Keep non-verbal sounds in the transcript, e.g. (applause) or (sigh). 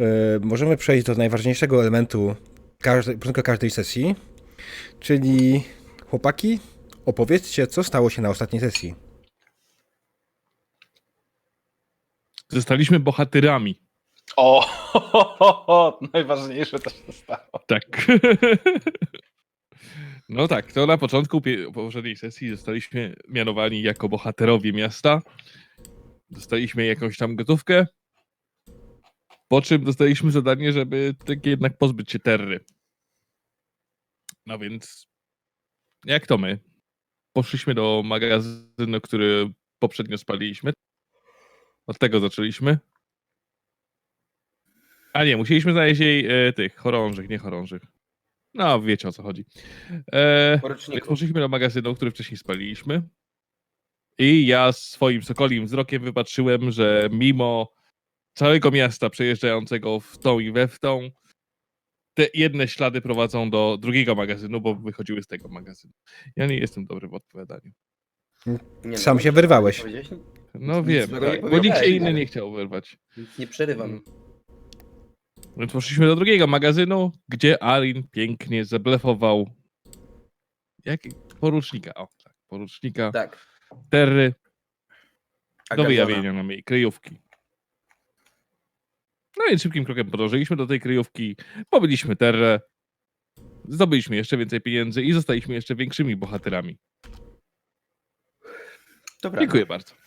e, możemy przejść do najważniejszego elementu każdej, początku każdej sesji, czyli chłopaki, opowiedzcie, co stało się na ostatniej sesji. Zostaliśmy bohaterami. O, ho, ho, ho, najważniejsze też się stało. Tak. (laughs) No tak, to na początku poprzedniej sesji zostaliśmy mianowani jako bohaterowie miasta. Dostaliśmy jakąś tam gotówkę. Po czym dostaliśmy zadanie, żeby tak jednak pozbyć się terry. No więc, jak to my? Poszliśmy do magazynu, który poprzednio spaliliśmy. Od tego zaczęliśmy. A nie, musieliśmy znaleźć jej e, tych chorążych, nie chorążych. No, wiecie o co chodzi. E, więc poszliśmy do magazynu, który wcześniej spaliliśmy. I ja swoim sokolim wzrokiem wypatrzyłem, że mimo całego miasta przejeżdżającego w tą i we w tą, te jedne ślady prowadzą do drugiego magazynu, bo wychodziły z tego magazynu. Ja nie jestem dobry w odpowiadaniu. Nie, Sam no, się wyrwałeś. powiedziałeś? No wiem, złego nie tak, bo nikt się inny ale- nie chciał wyrwać. Nic Nie przerywam. Więc poszliśmy do drugiego magazynu, gdzie Alin pięknie zablefował jak porucznika, o tak, porucznika Tak. Terry do wyjawienia nam jej kryjówki. No i szybkim krokiem podążyliśmy do tej kryjówki, pobyliśmy Terrę, zdobyliśmy jeszcze więcej pieniędzy i zostaliśmy jeszcze większymi bohaterami. Dobra. Dziękuję bardzo.